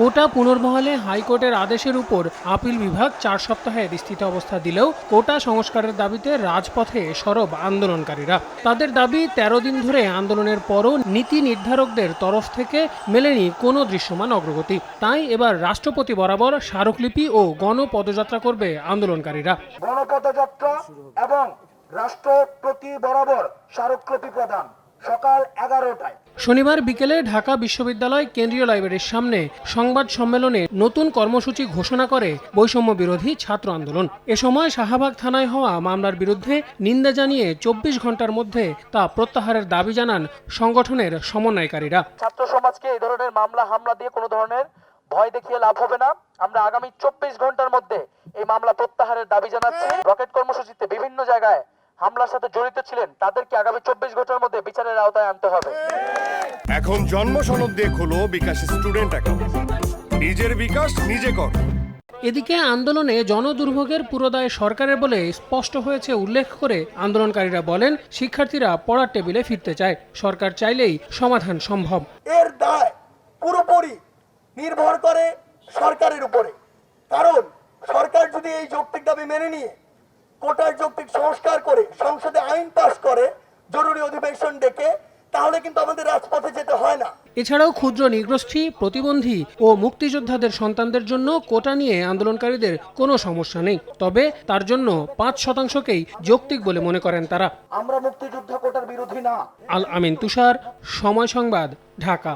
কোটা পুনর্বহালে হাইকোর্টের আদেশের উপর আপিল বিভাগ চার সপ্তাহে স্থিত অবস্থা দিলেও কোটা সংস্কারের দাবিতে রাজপথে সরব আন্দোলনকারীরা। তাদের দাবি, তেরো দিন ধরে আন্দোলনের পরও নীতি নির্ধারকদের তরফ থেকে মেলেনি কোনো দৃশ্যমান অগ্রগতি। তাই এবার রাষ্ট্রপতি বরাবর স্মারকলিপি ও গণপদযাত্রা করবে আন্দোলনকারীরা। গণপদযাত্রা এবং রাষ্ট্রপতি বরাবর স্মারকলিপি প্রদান। সকাল এগারোটায়। শনিবার বিকেলে ঢাকা বিশ্ববিদ্যালয় কেন্দ্রীয় লাইব্রেরির সামনে সংবাদ সম্মেলনে নতুন কর্মসূচি ঘোষণা করে বৈষম্য বিরোধী ছাত্র আন্দোলন। এ সময় শাহবাগ থানায় হওয়া মামলার বিরুদ্ধে নিন্দা জানিয়ে চব্বিশ ঘণ্টার মধ্যে তা প্রত্যাহারের দাবি জানান সংগঠনের সমন্বয়কারীরা। ছাত্র সমাজকে এই ধরনের মামলা হামলা দিয়ে কোনো ধরনের ভয় দেখিয়ে লাভ হবে না। আমরা আগামী চব্বিশ ঘণ্টার মধ্যে এই মামলা প্রত্যাহারের দাবি জানাচ্ছি। রকেট কর্মসূচিতে বিভিন্ন জায়গায় হামলার সাথে জড়িত ছিলেন তাদেরকে আগামী চব্বিশ ঘণ্টার মধ্যে বিচারের আওতায় আনতে হবে। এখন জন্ম সনদ দিয়ে খোলো বিকাশ স্টুডেন্ট অ্যাকাউন্ট। নিজের বিকাশ নিজে কর। এদিকে আন্দোলনে জনদুর্ভোগের পুরোদায় সরকারের বলে স্পষ্ট হয়েছে উল্লেখ করে আন্দোলনকারীরা বলেন শিক্ষার্থীরা পড়ার টেবিলে ফিরতে চায়। সরকার চাইলেই সমাধান সম্ভব। এর দায় পুরোপুরি নির্ভর করে সরকারের উপরে। কারণ সরকার যদি এই যৌক্তিক দাবি মেনে নিয়ে কোটার যৌক্তিক সংস্কার করে সংসদে আইন পাশ করে জরুরি অধিবেশন ডেকে তাহলে কিন্তু আমাদের রাজপথে যেতে হয় না। এছাড়াও ক্ষুদ্র নিগোষ্ঠী প্রতিবন্ধী ও মুক্তিযোদ্ধাদের সন্তানদের জন্য কোটা নিয়ে আন্দোলনকারীদের কোনো সমস্যা নেই। তবে তার জন্য পাঁচ শতাংশকেই যৌক্তিক বলে মনে করেন তারা। আমরা মুক্তিযুদ্ধ কোটার বিরোধী না। আল আমিন তুষার সময় সংবাদ ঢাকা।